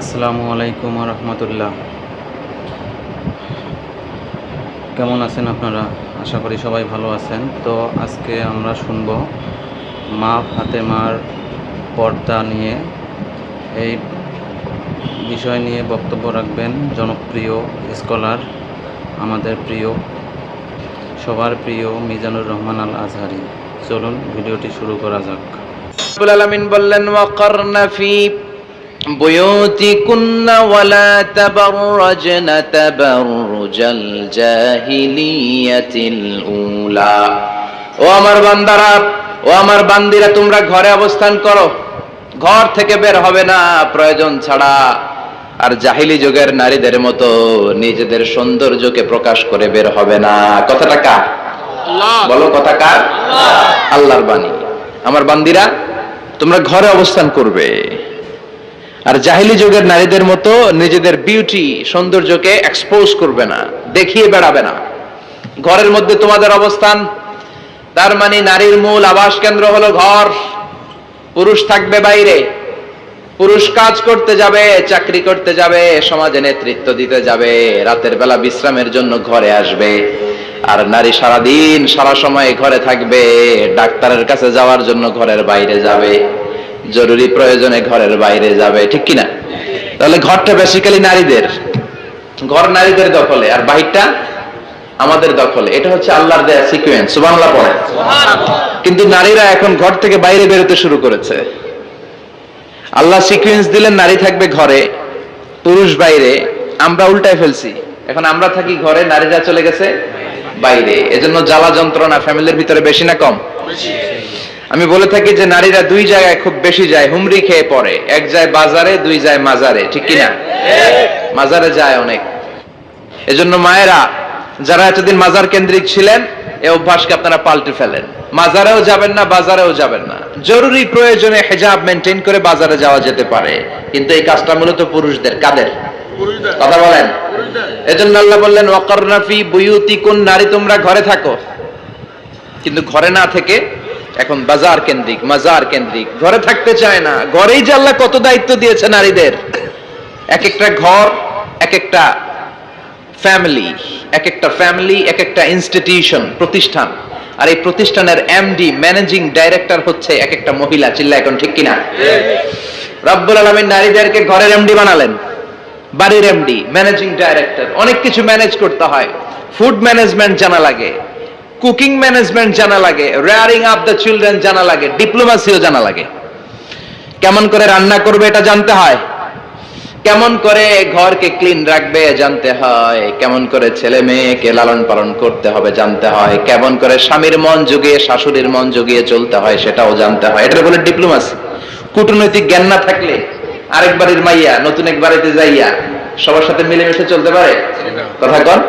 আসসালামু আলাইকুম রহমতুল্লাহ। কেমন আছেন আপনারা? আশা করি সবাই ভালো আছেন। তো আজকে আমরা শুনব মা ফাতেমার পর্দা নিয়ে। এই বিষয় নিয়ে বক্তব্য রাখবেন জনপ্রিয় স্কলার, আমাদের প্রিয়, সবার প্রিয় মিজানুর রহমান আল আজহারি চলুন, ভিডিওটি শুরু করা যাক। আলামিন বললেন বুয়ুতিকুন্ন ওয়ালা তাবাররাজনা তাবাররুজাল জাহিলিয়াতিল উলা। ও আমার বান্দারা ও আমার বান্দিরা তোমরা ঘরে অবস্থান করো। ঘর থেকে বের হবে না প্রয়োজন ছাড়া। আর জাহিলি যুগের নারীদের মতো নিজেদের সৌন্দর্যকে প্রকাশ করে বের হবে না। কথাটা কার? বলো কথা কার? আল্লাহর বাণী। আমার বান্দিরা তোমরা ঘরে অবস্থান করবে। আর জাহিলি যুগের নারীদের মতো নিজেদের বিউটি সৌন্দর্যকে এক্সপোজ করবে না, দেখিয়ে বেড়াবে না। ঘরের মধ্যে তোমাদের অবস্থান, তার মানে নারীর মূল আবাস কেন্দ্র হলো ঘর। পুরুষ থাকবে বাইরে, পুরুষ কাজ করতে যাবে, চাকরি করতে যাবে, সমাজে নেতৃত্ব দিতে যাবে, রাতের বেলা বিশ্রামের জন্য ঘরে আসবে। আর নারী সারাদিন, সারা সময় ঘরে থাকবে, ডাক্তারের কাছে যাওয়ার জন্য ঘরের বাইরে যাবে। জরুরি প্রয়োজনে ঘরের বাইরে যাবে, ঠিক কিনা? তাহলে ঘরটা বেসিক্যালি নারীদের। ঘর নারীদের দখলে, আর বাহিরটা আমাদের দখলে। এটা হচ্ছে আল্লাহর দেয়া সিকুয়েন্স সুবহানাল্লাহ পড়ে। কিন্তু নারীরা এখন ঘর থেকে বাইরে বেরোতে শুরু করেছে। আল্লাহ সিকুয়েন্স দিলেন, নারী থাকবে ঘরে, পুরুষ বাইরে। আমরা উল্টায় ফেলছি। এখন আমরা থাকি ঘরে, নারীরা চলে গেছে বাইরে। এজন্য জ্বালা যন্ত্রণা ফ্যামিলির ভিতরে বেশি না কম? আমি বলে থাকি যে নারীরা দুই জায়গায় খুব বেশি যায় হুমরি খেয়ে পড়ে। এক যায় বাজারে দুই যায় মাজারে ঠিক কিনা? মাজারে যায় অনেক। এজন্য মায়েরা যারা এতদিন মাজার কেন্দ্রিক ছিলেন এই অভ্যাসকে আপনারা পাল্টে ফেলেন। মাজারেও যাবেন না বাজারেও যাবেন না। জরুরি প্রয়োজনে হেজাব মেনটেন করে বাজারে যাওয়া যেতে পারে। কিন্তু এই কাজটা মূলত পুরুষদের। কাদের? কথা বলেন। এজন্য আল্লাহ বললেন ওয়াকারনাফি বুয়ুতিকুন নারী তোমরা ঘরে থাকো। কিন্তু ঘরে না থেকে এখন বাজার কেন্দ্রিক, মাজার কেন্দ্রিক। ঘরে থাকতে চায় না। ঘরেই যে আল্লাহ কত দায়িত্ব দিয়েছে নারীদের? এক একটা ঘর এক একটা ফ্যামিলি এক একটা ফ্যামিলি এক একটা ইনস্টিটিউশন প্রতিষ্ঠান। আর এই প্রতিষ্ঠানের এমডি ম্যানেজিং ডাইরেক্টর হচ্ছে এক একটা মহিলা। চিল্লা এখন ঠিক কিনা? রব্বুল আলমিন নারীদেরকে ঘরের এমডি বানালেন। বাড়ির এমডি ম্যানেজিং ডাইরেক্টর অনেক কিছু ম্যানেজ করতে হয়। ফুড ম্যানেজমেন্ট জানা লাগে। কুকিং ম্যানেজমেন্ট জানা লাগে রেয়ারিং আপ দ্য চিলড্রেন জানা লাগে ডিপ্লোমাসিও জানা লাগে। কেমন করে রান্না করবে এটা জানতে হয়? কেমন করে ঘরকে ক্লিন রাখবে জানতে হয়? কেমন করে ছেলে মেয়েকে লালন পালন করতে হবে জানতে হয়? কেমন করে স্বামীর মন জুগিয়ে, শাশুড়ির মন জুগিয়ে চলতে হয় সেটাও জানতে হয়। এটা বলে ডিপ্লোমাসি কূটনৈতিক জ্ঞান না থাকলে আরেক বাড়ির মাইয়া, নতুন এক বাড়িতে যাইয়া সবার সাথে মিলেমিশে চলতে পারে? কথা কন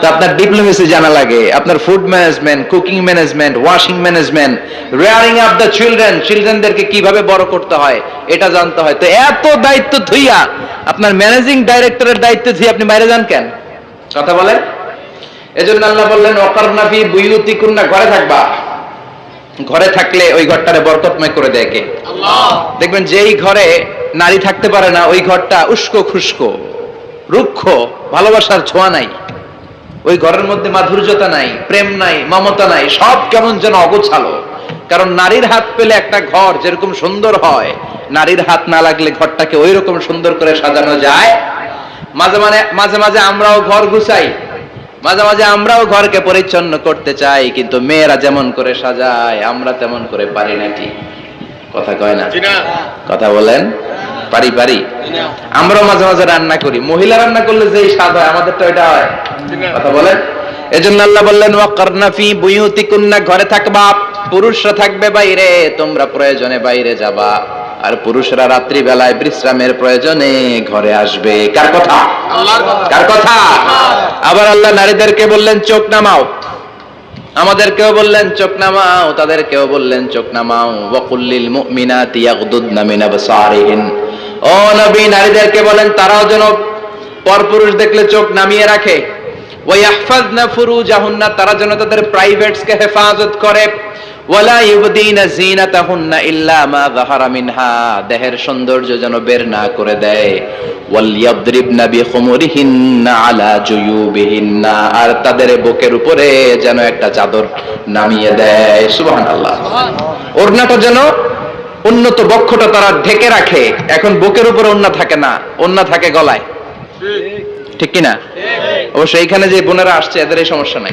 তো আপনার ডিপ্লোমেসি জানা লাগে আপনার food management cooking management washing management rearing up the children চিলড্রেনদেরকে কীভাবে বড় করতে হয় এটা জানতে হয়। তো এত দায়িত্ব ধুইয়া আপনার ম্যানেজিং ডাইরেক্টরের দায়িত্ব ধুই আপনি বাইরে যান কেন? কথা বলেন। এজন্য আল্লাহ বললেন অকারনাফি বুয়ুতিকুন্না ঘরে থাকবা। ঘরে থাকলে ওই ঘরটারে বরকতময় করে দেয় কে? দেখবেন যেই ঘরে নারী থাকতে পারে না ওই ঘরটা উস্কো খুস্কো। রুক্ষ ভালোবাসার ছোঁয়া নাই। ওই ঘরের মধ্যে মাধুর্যতা নাই প্রেম নাই মমতা নাই সব কেমন যেন অগোছালো। কারণ নারীর হাত পেলে একটা ঘর যেরকম সুন্দর হয় নারীর হাত না লাগলে ঘরটাকে ওই রকম সুন্দর করে সাজানো যায়। মাঝে মানে মাঝে মাঝে আমরাও ঘর গুছাই। মাঝে মাঝে আমরাও ঘরকে পরিচ্ছন্ন করতে চাই কিন্তু মেয়েরা যেমন করে সাজায় আমরা তেমন করে পারি নাকি? কথা কয় না। কথা বলেন? পারি পারি। আমরাও মাঝে মাঝে রান্না করি। মহিলা রান্না করলে যেই স্বাদ হয় আমাদের তো এটা হয়। কথা বলেন? এজন্য আল্লাহ বললেন ওয়াকারনা ফি বুয়ুতিকুন্না ঘরে থাকবা পুরুষরা থাকবে বাইরে তোমরা প্রয়োজনে বাইরে যাবা। আর পুরুষরা রাত্রি বেলায় বিশ্রামের প্রয়োজনে ঘরে আসবে। কার কথা। কার কথা? আবার আল্লাহ নারীদেরকে বললেন চোখ নামাও। আমাদেরকেও বললেন, চোখ নামাও। তাদের কেউ বললেন, চোখ নামাও। ওয়াকুল্লিল মুমিনাতি ইয়াগদুদনা মিন আবসারিহিন। ও নবী, নারীদেরকে বলেন, তারাও যেন পরপুরুষ দেখলে চোখ নামিয়ে রাখে। ওয়াইয়াহফাজনা ফুরুজাহুন্না, তারা যেন তাদের প্রাইভেটস কে হেফাজত করে। ওয়ালা ইউবদিনা জিনাতাহুন্না ইল্লা মা যাহারা মিনহা দেহের সৌন্দর্য যেন বের না করে দেয়। বিখুমুরিহিন্না আলা জুয়ুবিহিন্না আর তাদের বুকের উপরে যেন একটা চাদর নামিয়ে দেয়। সুবহানাল্লাহ। ওড়নাটা যেন উন্নত বক্ষটা তারা ঢেকে রাখে। এখন বুকের উপরে ওড়না থাকে না ওড়না থাকে গলায়। ঠিক। কিনা? অবশ্য এইখানে যে বোনেরা আসছে এদের এই সমস্যা নাই।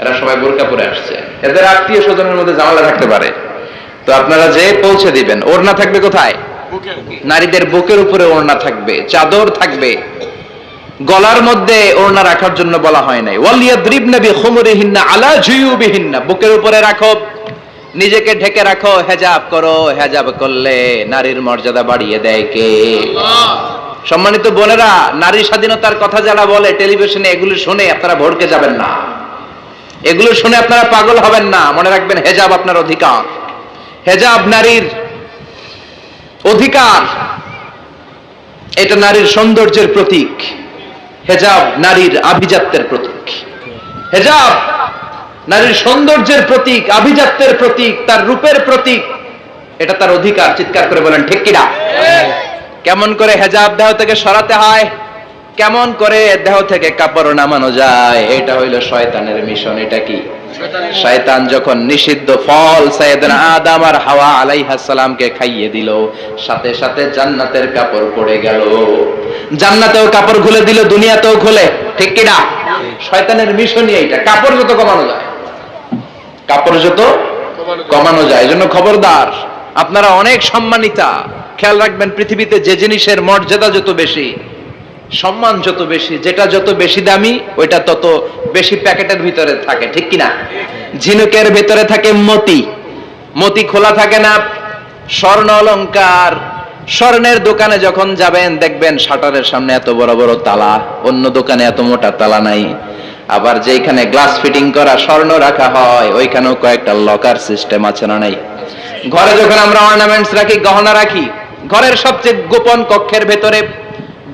এরা সবাই বোরকা পরে আসছে। এদের আত্মীয় স্বজনের মধ্যে ঝামেলা থাকতে পারে। তো আপনারা যে পৌঁছে দিবেন, ওড়না থাকবে কোথায়? নারীদের বুকের উপরে ওড়না থাকবে, চাদর থাকবে। গলার মধ্যে ওড়না রাখার জন্য বলা হয় নাই। ওয়ালিয়াদ্রিবনা বিখুমুরিহিন্না আলা জুয়ুবিহিন্না। বুকের উপরে রাখো, নিজেকে ঢেকে রাখো, হেজাব করো, হেজাব করলে নারীর মর্যাদা বাড়িয়ে দেয় কে? সম্মানিত বোনেরা, নারী স্বাধীনতার কথা যারা বলে, টেলিভিশনে এগুলো শুনে আপনারা ভড়কে যাবেন না। এগুলো শুনে আপনারা পাগল হবেন না। মনে রাখবেন হেজাব আপনার অধিকার। হেজাব নারীর অধিকার। এটা নারীর সৌন্দর্যের প্রতীক। হেজাব নারীর আভিজাত্যের প্রতীক। হেজাব নারীর সৌন্দর্যের প্রতীক আভিজাত্যের প্রতীক তার রূপের প্রতীক। এটা তার অধিকার চিৎকার করে বলেন ঠিক কিনা? কেমন করে হেজাব দেহ থেকে সরাতে হয়? কেমন করে দেহ থেকে কাপড় নামানো যায়? এটা হইল শয়তানের মিশন এটা কি? শয়তান যখন নিষিদ্ধ ফল সাইয়েদনা আদম আর হাওয়া আলাইহিস সালামকে খাইয়ে দিল সাথে সাথে জান্নাতের কাপড় পড়ে গেল। জান্নাতেও কাপড় খুলে দিল দুনিয়াতেও খুলে ঠিক কি না শয়তানের মিশনই এইটা কাপড় যত কমানো যায়। কাপড় যত কমানো যায় এজন্য খবরদার আপনারা অনেক সম্মানিতা। খেয়াল রাখবেন পৃথিবীতে যে জিনিসের মর্যাদা যত বেশি সম্মান যত বেশি, যেটা যত বেশি দামি, ওইটা তত বেশি প্যাকেটের ভিতরে থাকে, ঠিক কিনা? ঝিনুকের ভিতরে থাকে মতি। মতি খোলা থাকে না, স্বর্ণ অলংকার। স্বর্ণের দোকানে যখন যাবেন, দেখবেন শাটারের সামনে এত বড় বড় তালা, অন্য দোকানে এত মোটা তালা নাই। আবার যেখানে গ্লাস ফিটিং করা স্বর্ণ রাখা হয়, ওইখানেও কয়েকটা লকার সিস্টেম আছে না নাই? ঘরে যখন আমরা অর্নামেন্টস রাখি, গহনা রাখি, ঘরের সবচেয়ে গোপন কক্ষের ভেতরে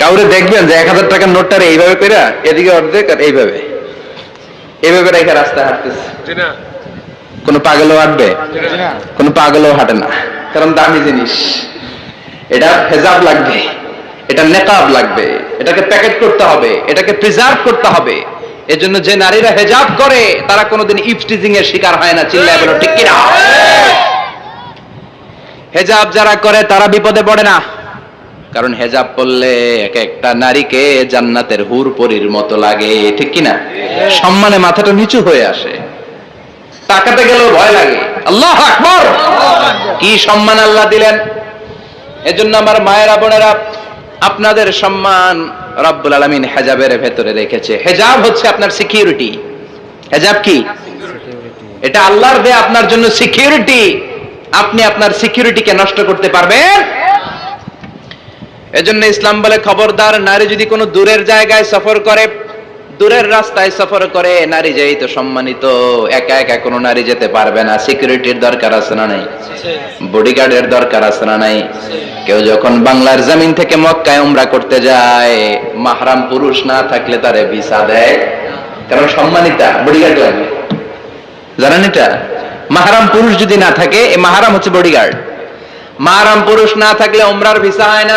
কাউরে দেখবেন যে এক হাজার টাকার নোটটা এইভাবে পেরা এদিকে অর্ধেক আর এইভাবে। এইভাবে রেখে রাস্তায় হাঁটতেছে। কোনো পাগলও হাঁটবে কোনো পাগলও হাঁটে না। কারণ দামি জিনিস। এটা হেজাব লাগবে এটা নেকাব লাগবে এটাকে প্যাকেট করতে হবে এটাকে প্রিজার্ভ করতে হবে। এজন্য যে নারীরা হেজাব করে তারা কোনোদিন ইফটিজিং এর শিকার হয় না চিল্লায় বলো ঠিক কিনা? হেজাব যারা করে তারা বিপদে পড়ে না। কারণ হেজাব পরলে এক একটা নারীকে জান্নাতের হুর পরীর মতো লাগে, ঠিক কিনা? সম্মানে মাথাটা নিচু হয়ে আসে। তাকাতে গেলেও ভয় লাগে। আল্লাহ আকবর! কি সম্মান আল্লাহ দিলেন? এজন্য আমার মায়েরা, বোনেরা, আপনাদের সম্মান রব্বুল আলমিন হেজাবের ভেতরে রেখেছে। হেজাব হচ্ছে আপনার সিকিউরিটি হেজাব কি? এটা আল্লাহর দেয়া আপনার জন্য সিকিউরিটি আপনি আপনার সিকিউরিটিকে নষ্ট করতে পারবেন এজন্য ইসলাম বলে খবরদার, নারী যদি কোনো দূরের জায়গায় সফর করে, দূরের রাস্তায় সফর করে, নারী যেই তো সম্মানিত, একা একা কোনো নারী যেতে পারবে না। সিকিউরিটির দরকার আছে না নাই? বডিগার্ডের দরকার আছে না নাই? কেউ যখন বাংলার জমিন থেকে মক্কায় উমরা করতে যায়, মাহরাম পুরুষ না থাকলে তারে ভিসা দেয়। কারণ সম্মানিতা বডিগার্ড লাগবে। জানেন এটা? মাহারাম পুরুষ যদি না থাকে, এই মাহারাম হচ্ছে বডিগার্ড মাহারাম পুরুষ না থাকলে উমরার ভিসা হয় না।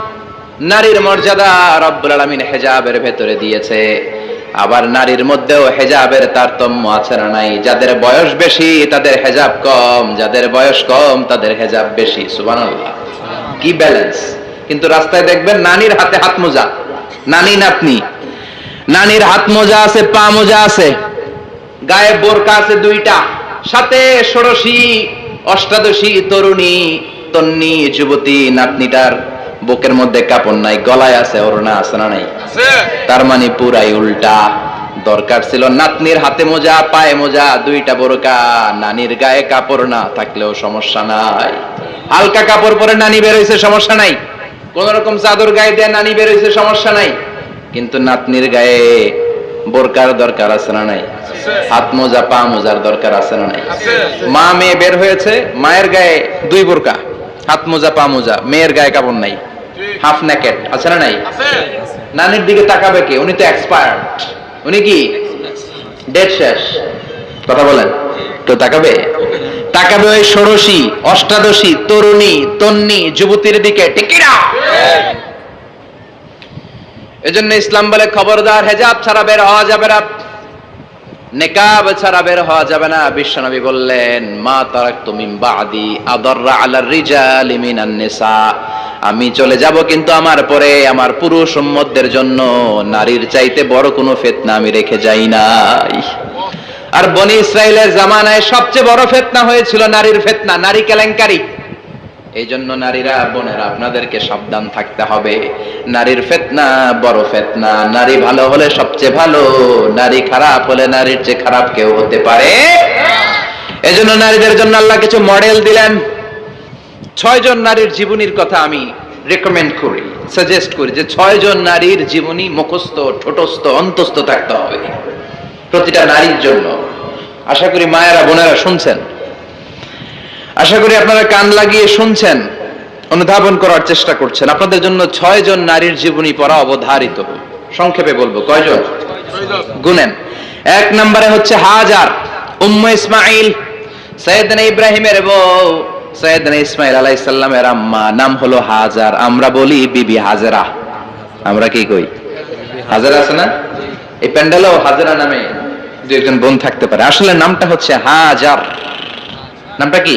নারীর মর্যাদা রব্বুল আলামিন হেজাবের ভেতরে দিয়েছে। আবার নারীর মধ্যেও হেজাবের তারতম্য আছে না নাই? যাদের বয়স বেশি, তাদের হেজাব কম। যাদের বয়স কম, তাদের হেজাব বেশি। সুবহানাল্লাহ। কি ব্যালেন্স? কিন্তু রাস্তায় দেখবেন নানির হাতে হাত মোজা। নানি নাতনি। নানির হাত মোজা আছে, পা মোজা আছে। গায়ে বোরকা আছে দুইটা। সাথে ষোড়শী, অষ্টাদশী তরুণী, তন্নি, যুবতী, নাতনিটার বুকের মধ্যে কাপড় নাই গলায় আছে ওড়না আছে না নাই? তার মানে পুরাই উল্টা। দরকার ছিল নাতনির হাতে মোজা পায়ে মোজা দুইটা বোরকা। নানির গায়ে কাপড় না থাকলেও সমস্যা নাই। হালকা কাপড় পরে নানি বের হয়েছে সমস্যা নাই। কোন রকম চাদর গায়ে দিয়ে নানি বের হয়েছে সমস্যা নাই। কিন্তু নাতনির গায়ে বোরকার দরকার আছে না নাই? হাত মোজা পা মোজার দরকার আছে না নাই? মা মেয়ে বের হয়েছে মায়ের গায়ে দুই বোরকা। হাত মোজা পা মোজা মেয়ের গায়ে কাপড় নাই। হাফ নেকেট আছে না নাই? নানির দিকে তাকাবে কে? উনি তো এক্সপায়ার্ড। উনি কি? ডেট শেষ। কথা বলেন। তো তাকাবে? তাকাবে ওই ষোড়শী অষ্টাদশী তরুণী তন্নি যুবতীর দিকে। টিকিরা এজন্য ইসলাম বলে খবরদার হেজাব ছাড়া বের হওয়া যাবে না। নেকাব ছাড়া বের হওয়া যাবে না। বিশ্বনবী বললেন মা তারাক তুমি বাদি আদররা আলার রিজালি মিনান নিসা। আমি চলে যাব কিন্তু আমার পরে আমার পুরুষ উম্মতদের জন্য নারীর চাইতে বড় কোনো ফিতনা আমি রেখে যাই নাই। আর বনি ইসরায়েলের জামানায় সবচেয়ে বড় ফেতনা হয়েছিল নারীর ফেতনা, নারী কেলেঙ্কারি। এই জন্য নারীরা, বোনেরা, আপনাদেরকে সাবধান থাকতে হবে। নারীর ফেতনা বড় ফেতনা, নারী ভালো হলে সবচেয়ে ভালো, নারী খারাপ হলে নারীর চেয়ে খারাপ কেউ হতে পারে? এই জন্য নারীদের জন্য আল্লাহ কিছু মডেল দিলেন। ছয়জন নারীর জীবনীর কথা আমি রেকমেন্ড করি সাজেস্ট করি যে ছয়জন নারীর জীবনী মুখস্থ, ঠোঁটস্থ, অন্তস্থ থাকতে হবে প্রতিটা নারীর জন্য। আশা করি মায়েরা, বোনেরা শুনছেন? আশা করি আপনারা কান লাগিয়ে শুনছেন, অনুধাবন করার চেষ্টা করছেন। আপনাদের জন্য ছয় জন নারীর জীবনী পড়া অবধারিত। সংক্ষেপে বলব, কয়জন? গুনেন। এক নম্বরে হচ্ছে হাজার, উম্ম ইসমাইল সৈয়দনা ইব্রাহিমের বউ। সৈয়দনা ইসমাইল আলাইহিস সালামের আম্মা নাম হলো হাজার। আমরা বলি বিবি হাজরা। আমরা কি কই? হাজারা আছে না? এই প্যান্ডেলও হাজরা নামে দু একজন বোন থাকতে পারে। আসলে নামটা হচ্ছে হাজার। নামটা কি?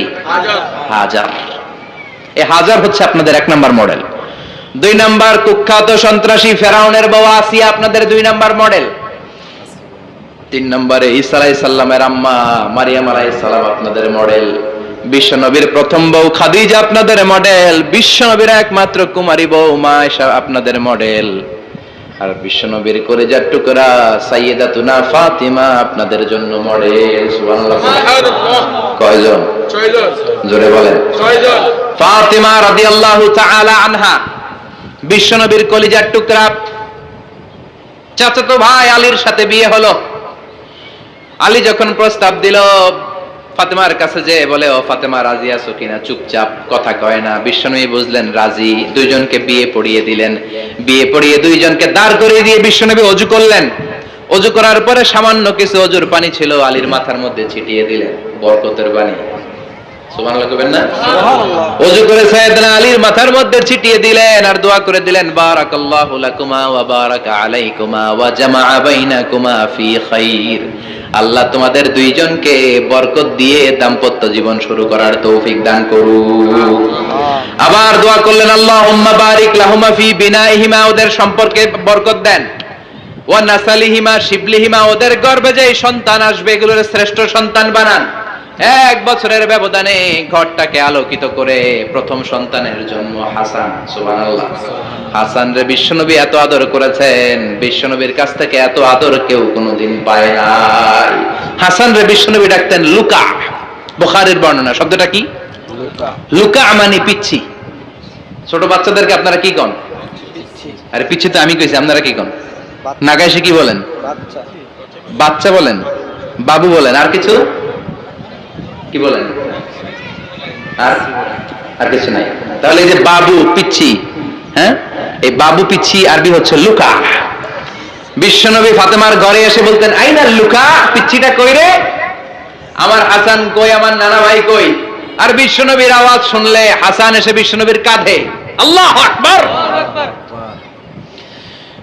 হাজার। এই হাজার হচ্ছে আপনাদের এক নাম্বার মডেল। দুই নাম্বার কুখ্যাত সন্ত্রাসী ফেরাউনের বউ আসিয়া আপনাদের দুই নাম্বার মডেল। তিন নম্বরে ঈসা আলাই সাল্লামের আম্মা মারিয়াম আলাই সাল্লাম আপনাদের মডেল। বিশ্বনবীর প্রথম বউ খাদিজা আপনাদের মডেল বিশ্বনবীর একমাত্র কুমারী বউ মা এসা আপনাদের মডেল আর বিশ্বনবীর কলেজার টুকরা সাইয়েদাতুনা ফাতিমা আপনাদের জন্য মডেল কয়জন? জোরে বলেন। ফাতিমা রাদিয়াল্লাহু তাআলা আনহা। বিশ্বনবীর কলিজার টুকরা চাচাতো ভাই আলীর সাথে বিয়ে হলো। আলী যখন প্রস্তাব দিল ফাতেমার কাছে যে বলে, ও ফাতেমা, রাজি আছো কিনা? চুপচাপ কথা কয় না। বিশ্বনবী বুঝলেন, রাজি। দুইজনকে বিয়ে পড়িয়ে দিলেন। বিয়ে পড়িয়ে দুইজনকে দাঁড় করিয়ে দিয়ে বিশ্বনবী অজু করলেন। অজু করার পরে সামান্য কিছু অজুর পানি ছিল, আলীর মাথার মধ্যে ছিটিয়ে দিলেন, বরকতের পানি সুবহানাল্লাহ না? অজু করে সাইয়েদনা আলীর মাথার মধ্যে ছিটিয়ে দিলেন আর দোয়া করে দিলেন বারাকাল্লাহু লাকুমা ওয়া বারাকা আলাইকুমা ওয়া জামাআ বাইনাকুমা ফি খাইর। আল্লাহ তোমাদের দুইজনকে বরকত দিয়ে দাম্পত্য জীবন শুরু করার তৌফিক দান করুক। আবার দোয়া করলেন আল্লাহুম্মা বারিক লাহুমা ফি বিনাইহিমা ওদের সম্পর্কে বরকত দেন। ওয়া নাসালিহিমা শিবলিহিমা ওদের গর্ভে যে সন্তান আসবে এগুলোর শ্রেষ্ঠ সন্তান বানান। এক বছরের ব্যবধানে ঘরটাকে আলোকিত করে প্রথম সন্তানের জন্ম হাসান সুবহানাল্লাহ। হাসান রে বিশ্বনবী এত আদর করেছেন বিশ্বনবীর কাছ থেকে এত আদর কেউ কোনোদিন পায় নাই। হাসান রে বিশ্বনবী ডাকতেন লুকা বুখারীর বর্ণনা। শব্দটা কি? লুকা। মানে পিচ্ছি। ছোট বাচ্চাদেরকে আপনারা কি কন? আরে পিচ্ছি তো আমি কইছি আপনারা কি কন? নাগাইশে কি বলেন? বাচ্চা বলেন? বাবু বলেন। আর কিছু? কি বলেন? আর? আর কিছু নাই। তাহলে এই যে বাবু, পিচ্ছি হ্যাঁ? এই বাবু, পিচ্ছি, আরবি হচ্ছে লুকা। বিশ্বনবী ফাতেমার ঘরে এসে বলতেন, আইনা লুকা, পিচ্ছিটা কই রে? আমার হাসান কই, আমার নানা ভাই কই? আর বিশ্বনবীর আওয়াজ শুনলে হাসান এসে বিশ্বনবীর কাঁধে, আল্লাহ আকবার।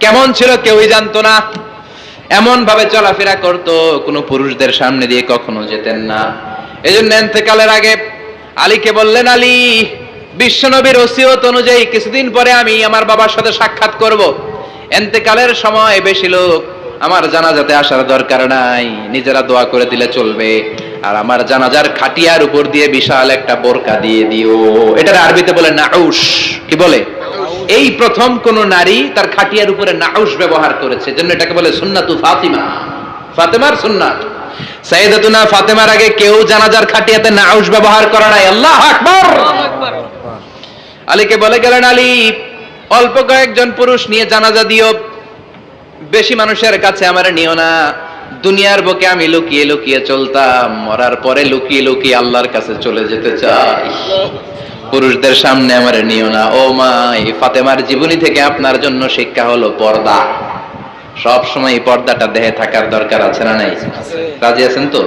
কেমন ছিল কেউই জানতো না। এমন ভাবে চলাফেরা করতো, কোনো পুরুষদের সামনে দিয়ে কখনো যেতেন না। এই জন্য এন্তেকালের আগে আলীকে বললেন, আলী, বিশ্বনবীর ওসিয়ত অনুযায়ী কিছুদিন পরে আমি আমার বাবার সাথে সাক্ষাৎ করব। এন্তেকালের সময় বেশি লোক, আমার জানাজাতে আসার দরকার নাই, নিজেরা দোয়া করে দিলে চলবে। আর আমার জানাজার খাটিয়ার উপর দিয়ে বিশাল একটা বোরকা দিয়ে দিও। এটার আরবিতে বলে নাউস কি বলে? এই প্রথম কোন নারী তার খাটিয়ার উপরে নাউস ব্যবহার করেছে জন্য এটাকে বলে সুন্নাতু ফাতিমা। ফাতেমার সুন্নাত। সাইয়েদাতুনা ফাতেমার আগে কেউ জানাজার খাটিয়াতে নাউস ব্যবহার করে নাই। আল্লাহ আকবার! আলীকে বলে গেলেন আলী অল্প কয়েকজন পুরুষ নিয়ে জানাজা দিও। বেশি মানুষের কাছে আমার নিও না। দুনিয়ার বুকে আমি লুকিয়ে লুকিয়ে চলতাম। মরার পরে লুকিয়ে লুকিয়ে আল্লাহর কাছে চলে যেতে চাই। পুরুষদের সামনে আমার নিও না। ও মা, এই ফাতেমার জীবনী থেকে আপনার জন্য শিক্ষা হলো পর্দা। সব সময় পর্দাটা দেহে থাকার দরকার আছে না নাই? রাজি আছেন তো?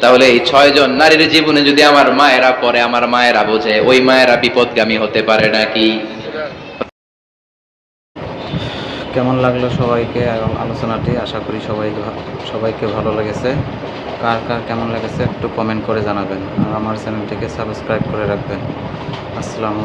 তাহলে এই ছয় জন নারীর জীবনে যদি আমার মায়েরা পরে আমার মায়েরা বোঝে, ওই মায়েরা বিপদগামী হতে পারে নাকি? কেমন লাগল সবাইকে এবং আলোচনাটি? আশা করি সবাই সবাইকে ভালো লেগেছে। কার কার কেমন লেগেছে একটু কমেন্ট করে জানাবেন। আর আমার চ্যানেলটিকে সাবস্ক্রাইব করে রাখবেন। আসসালামু